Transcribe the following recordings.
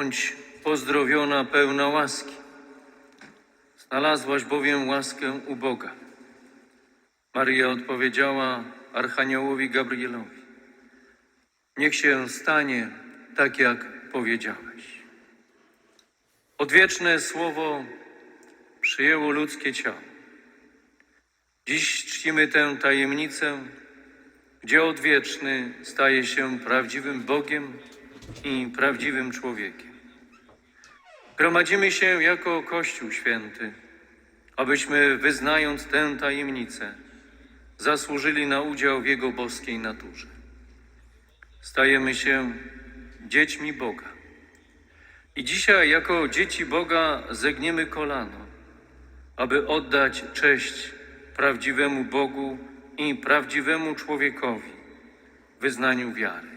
Bądź pozdrowiona pełna łaski. Znalazłaś bowiem łaskę u Boga. Maryja odpowiedziała Archaniołowi Gabrielowi: Niech się stanie tak, jak powiedziałeś. Odwieczne słowo przyjęło ludzkie ciało. Dziś czcimy tę tajemnicę, gdzie odwieczny staje się prawdziwym Bogiem i prawdziwym człowiekiem. Gromadzimy się jako Kościół Święty, abyśmy wyznając tę tajemnicę, zasłużyli na udział w Jego boskiej naturze. Stajemy się dziećmi Boga. I dzisiaj jako dzieci Boga zegniemy kolano, aby oddać cześć prawdziwemu Bogu i prawdziwemu człowiekowi wyznaniu wiary.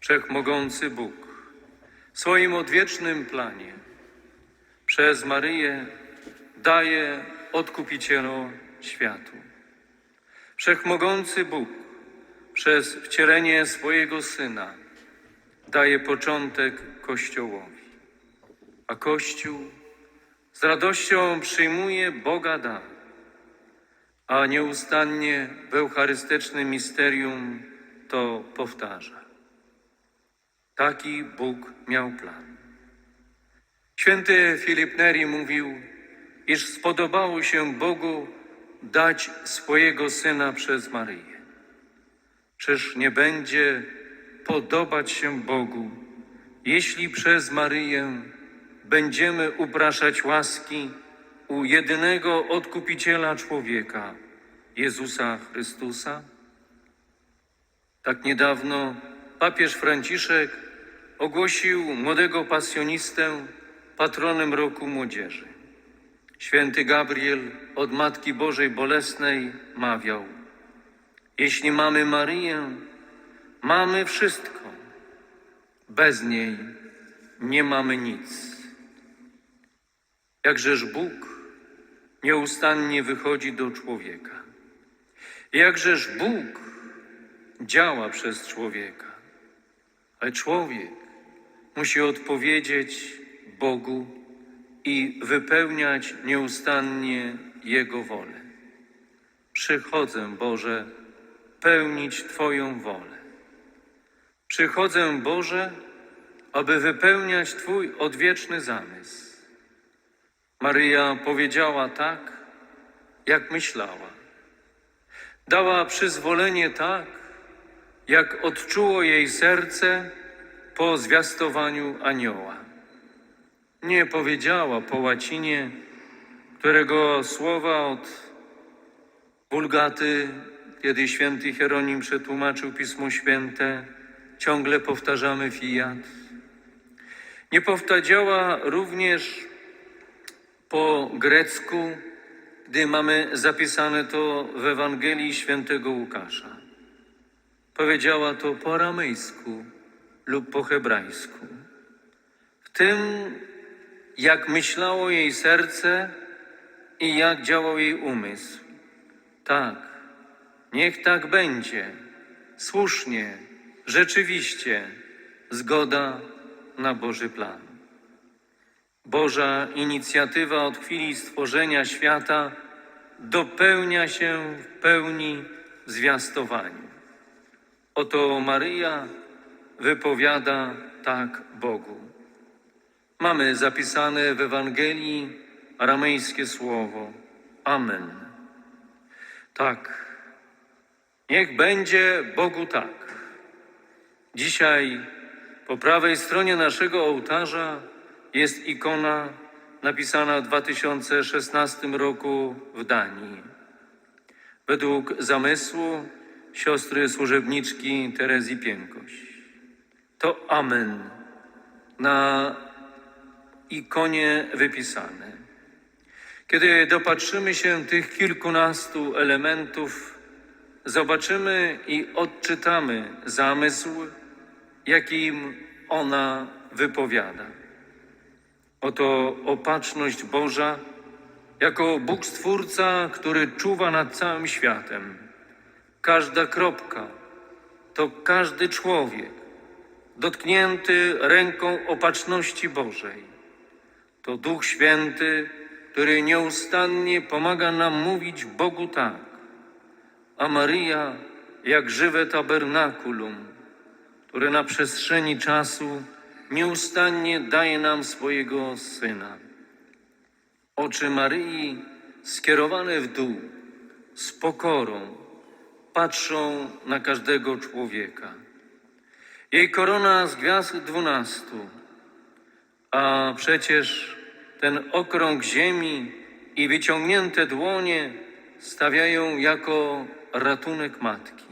Wszechmogący Bóg w swoim odwiecznym planie przez Maryję daje odkupicielu światu. Wszechmogący Bóg przez wcielenie swojego Syna daje początek Kościołowi, a Kościół z radością przyjmuje Boga dar, a nieustannie w eucharystycznym misterium to powtarza. Taki Bóg miał plan. Święty Filip Neri mówił, iż spodobało się Bogu dać swojego Syna przez Maryję. Czyż nie będzie podobać się Bogu, jeśli przez Maryję będziemy upraszać łaski u jedynego odkupiciela człowieka, Jezusa Chrystusa? Tak niedawno papież Franciszek ogłosił młodego pasjonistę patronem roku młodzieży. Święty Gabriel od Matki Bożej Bolesnej mawiał: Jeśli mamy Maryję, mamy wszystko. Bez niej nie mamy nic. Jakżeż Bóg nieustannie wychodzi do człowieka. Jakżeż Bóg działa przez człowieka. Ale człowiek musi odpowiedzieć Bogu i wypełniać nieustannie Jego wolę. Przychodzę, Boże, pełnić Twoją wolę. Przychodzę, Boże, aby wypełniać Twój odwieczny zamysł. Maryja powiedziała tak, jak myślała. Dała przyzwolenie tak, jak odczuło jej serce po zwiastowaniu anioła. Nie powiedziała po łacinie, którego słowa od Vulgaty, kiedy święty Hieronim przetłumaczył Pismo Święte, ciągle powtarzamy fiat. Nie powtarzała również po grecku, gdy mamy zapisane to w Ewangelii świętego Łukasza. Powiedziała to po aramejsku lub po hebrajsku. W tym, jak myślało jej serce i jak działał jej umysł. Tak, niech tak będzie. Słusznie, rzeczywiście, zgoda na Boży plan. Boża inicjatywa od chwili stworzenia świata dopełnia się w pełni zwiastowaniu. Oto Maryja wypowiada tak Bogu. Mamy zapisane w Ewangelii aramejskie słowo Amen. Tak, niech będzie Bogu tak. Dzisiaj po prawej stronie naszego ołtarza jest ikona napisana w 2016 roku w Danii. Według zamysłu siostry służebniczki Terezji Piękoś. To Amen na ikonie wypisane. Kiedy dopatrzymy się tych kilkunastu elementów, zobaczymy i odczytamy zamysł, jakim ona wypowiada. Oto opatrzność Boża jako Bóg Stwórca, który czuwa nad całym światem. Każda kropka to każdy człowiek, dotknięty ręką opatrzności Bożej. To Duch Święty, który nieustannie pomaga nam mówić Bogu tak, a Maryja jak żywe tabernakulum, które na przestrzeni czasu nieustannie daje nam swojego Syna. Oczy Maryi skierowane w dół, z pokorą, patrzą na każdego człowieka. Jej korona z gwiazd dwunastu, a przecież ten okrąg ziemi i wyciągnięte dłonie stawiają jako ratunek matki.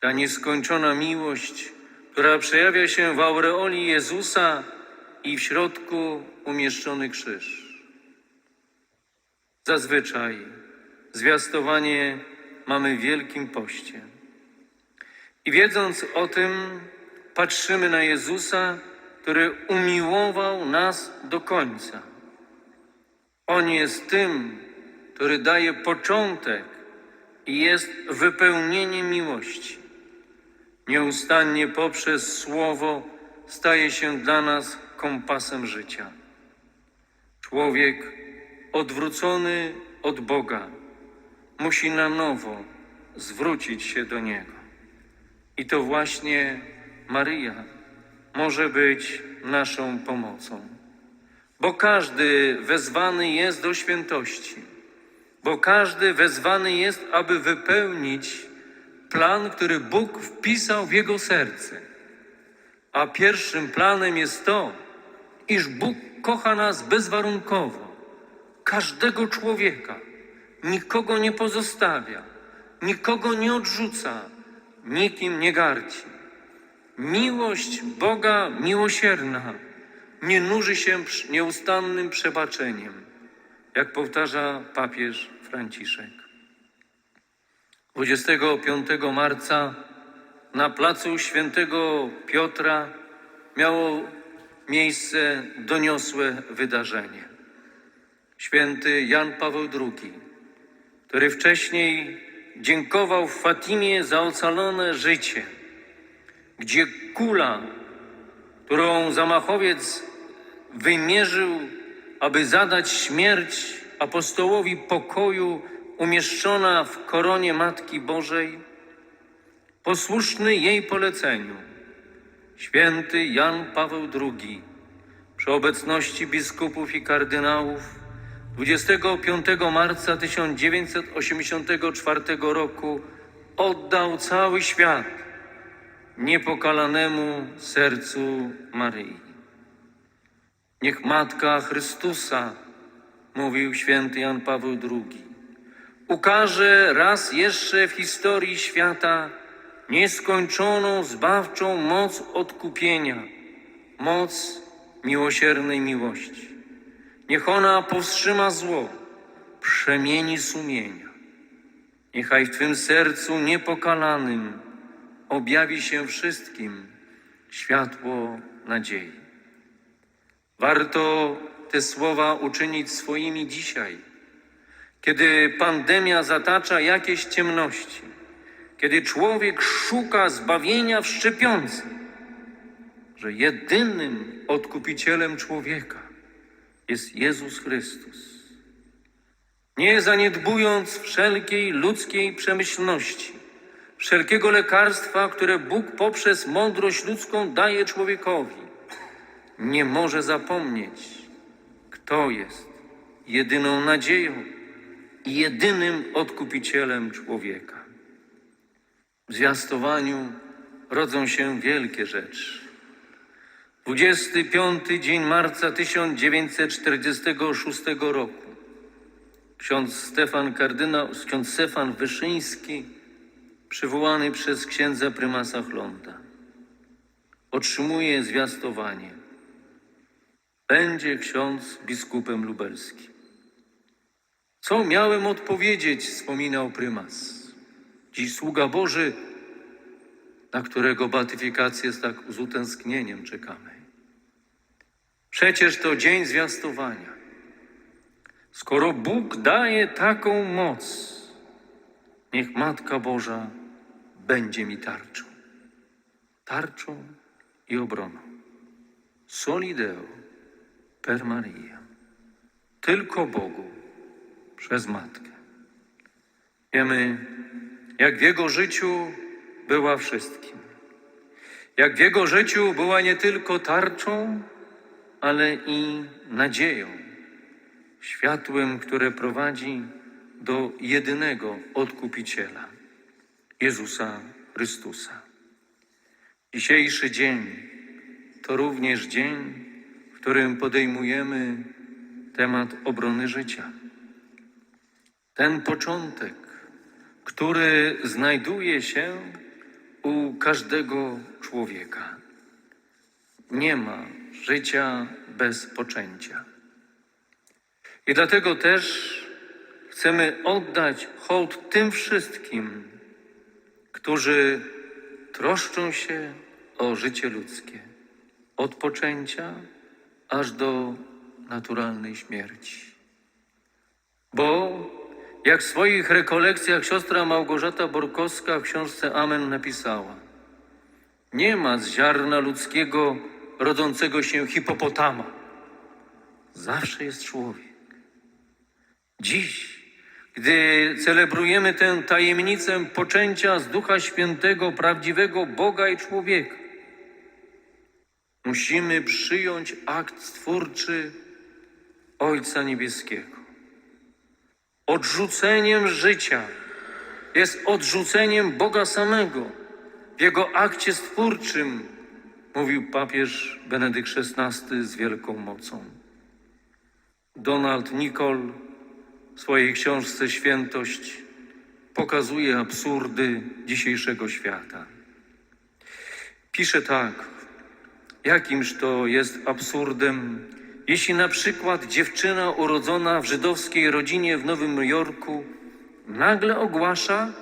Ta nieskończona miłość, która przejawia się w aureoli Jezusa i w środku umieszczony krzyż. Zazwyczaj zwiastowanie mamy w Wielkim Poście. I wiedząc o tym, patrzymy na Jezusa, który umiłował nas do końca. On jest tym, który daje początek i jest wypełnieniem miłości. Nieustannie poprzez Słowo staje się dla nas kompasem życia. Człowiek odwrócony od Boga musi na nowo zwrócić się do Niego. I to właśnie Maryja może być naszą pomocą. Bo każdy wezwany jest do świętości, bo każdy wezwany jest, aby wypełnić plan, który Bóg wpisał w jego serce. A pierwszym planem jest to, iż Bóg kocha nas bezwarunkowo, każdego człowieka, nikogo nie pozostawia, nikogo nie odrzuca, nikim nie gardzi. Miłość Boga miłosierna nie nuży się nieustannym przebaczeniem, jak powtarza papież Franciszek. 25 marca na placu Świętego Piotra miało miejsce doniosłe wydarzenie. Święty Jan Paweł II, który wcześniej dziękował Fatimie za ocalone życie, gdzie kula, którą zamachowiec wymierzył, aby zadać śmierć apostołowi pokoju, umieszczona w koronie Matki Bożej, posłuszny jej poleceniu, święty Jan Paweł II przy obecności biskupów i kardynałów 25 marca 1984 roku oddał cały świat niepokalanemu sercu Maryi. Niech Matka Chrystusa, mówił święty Jan Paweł II, ukaże raz jeszcze w historii świata nieskończoną zbawczą moc odkupienia, moc miłosiernej miłości. Niech ona powstrzyma zło, przemieni sumienia. Niechaj w Twym sercu niepokalanym objawi się wszystkim światło nadziei. Warto te słowa uczynić swoimi dzisiaj, kiedy pandemia zatacza jakieś ciemności, kiedy człowiek szuka zbawienia w szczepionce, że jedynym odkupicielem człowieka jest Jezus Chrystus. Nie zaniedbując wszelkiej ludzkiej przemyślności, wszelkiego lekarstwa, które Bóg poprzez mądrość ludzką daje człowiekowi, nie może zapomnieć, kto jest jedyną nadzieją i jedynym odkupicielem człowieka. W zwiastowaniu rodzą się wielkie rzeczy. 25 dzień marca 1946 roku. Ksiądz Stefan kardynał, ksiądz Stefan Wyszyński, przywołany przez księdza prymasa Chlonda, otrzymuje zwiastowanie. Będzie ksiądz biskupem lubelskim. Co miałem odpowiedzieć, wspominał prymas. Dziś sługa Boży, na którego beatyfikację z tak z utęsknieniem czekamy. Przecież to dzień zwiastowania. Skoro Bóg daje taką moc, niech Matka Boża będzie mi tarczą. tarczą i obroną. Solideo per Maria. Tylko Bogu przez Matkę. Wiemy, jak w Jego życiu była wszystkim. Jak w Jego życiu była nie tylko tarczą, ale i nadzieją, światłem, które prowadzi do jedynego odkupiciela, Jezusa Chrystusa. Dzisiejszy dzień to również dzień, w którym podejmujemy temat obrony życia. Ten początek, który znajduje się u każdego człowieka. Nie ma życia bez poczęcia. I dlatego też chcemy oddać hołd tym wszystkim, którzy troszczą się o życie ludzkie, od poczęcia aż do naturalnej śmierci. Bo jak w swoich rekolekcjach siostra Małgorzata Borkowska w książce Amen napisała, nie ma z ziarna ludzkiego rodzącego się hipopotama. Zawsze jest człowiek. Dziś, gdy celebrujemy tę tajemnicę poczęcia z Ducha Świętego, prawdziwego Boga i człowieka, musimy przyjąć akt stwórczy Ojca Niebieskiego. Odrzuceniem życia jest odrzuceniem Boga samego w Jego akcie stwórczym, mówił papież Benedykt XVI z wielką mocą. Donald Nicol w swojej książce Świętość pokazuje absurdy dzisiejszego świata. Pisze tak, jakimż to jest absurdem, jeśli na przykład dziewczyna urodzona w żydowskiej rodzinie w Nowym Jorku nagle ogłasza,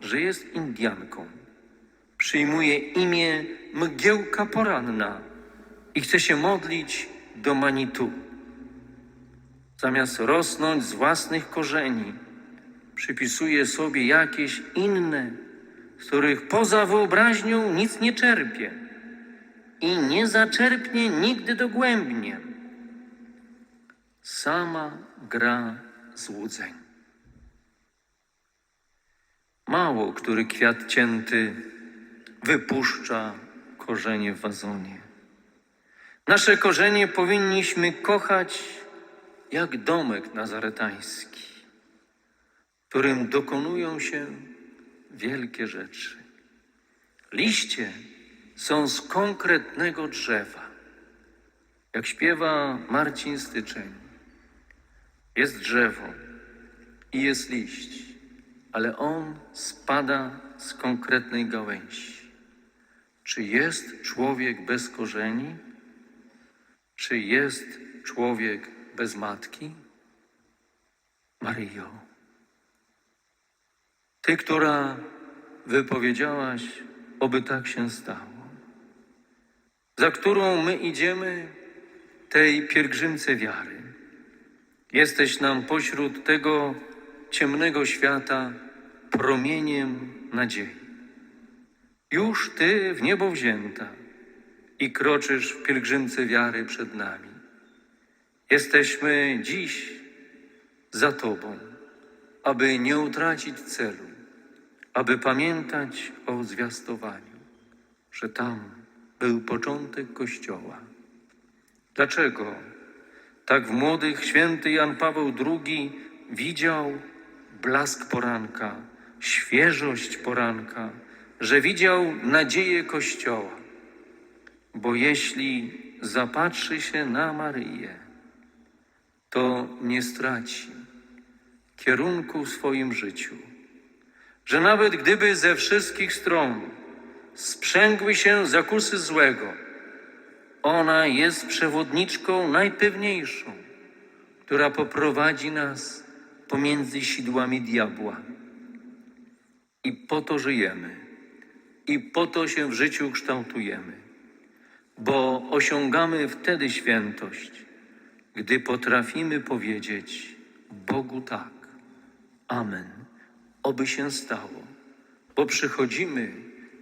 że jest Indianką. Przyjmuje imię Mgiełka Poranna i chce się modlić do Manitu. Zamiast rosnąć z własnych korzeni, przypisuje sobie jakieś inne, z których poza wyobraźnią nic nie czerpie i nie zaczerpnie nigdy dogłębnie. Sama gra złudzeń. Mało który kwiat cięty wypuszcza korzenie w wazonie. Nasze korzenie powinniśmy kochać jak domek nazaretański, którym dokonują się wielkie rzeczy. Liście są z konkretnego drzewa. Jak śpiewa Marcin Styczeń, jest drzewo i jest liść, ale on spada z konkretnej gałęzi. Czy jest człowiek bez korzeni? Czy jest człowiek bez matki? Maryjo, Ty, która wypowiedziałaś, oby tak się stało, za którą my idziemy tej pielgrzymce wiary. Jesteś nam pośród tego ciemnego świata promieniem nadziei. Już Ty w niebo wzięta i kroczysz w pielgrzymce wiary przed nami. Jesteśmy dziś za Tobą, aby nie utracić celu, aby pamiętać o zwiastowaniu, że tam był początek Kościoła. Dlaczego tak w młodych święty Jan Paweł II widział blask poranka, świeżość poranka, że widział nadzieję Kościoła? Bo jeśli zapatrzy się na Maryję, to nie straci kierunku w swoim życiu. Że nawet gdyby ze wszystkich stron sprzęgły się zakusy złego, ona jest przewodniczką najpewniejszą, która poprowadzi nas pomiędzy sidłami diabła. I po to żyjemy, i po to się w życiu kształtujemy, bo osiągamy wtedy świętość, gdy potrafimy powiedzieć Bogu tak. Amen. Oby się stało, bo przychodzimy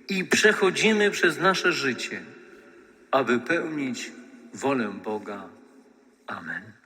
i przechodzimy przez nasze życie, aby pełnić wolę Boga. Amen.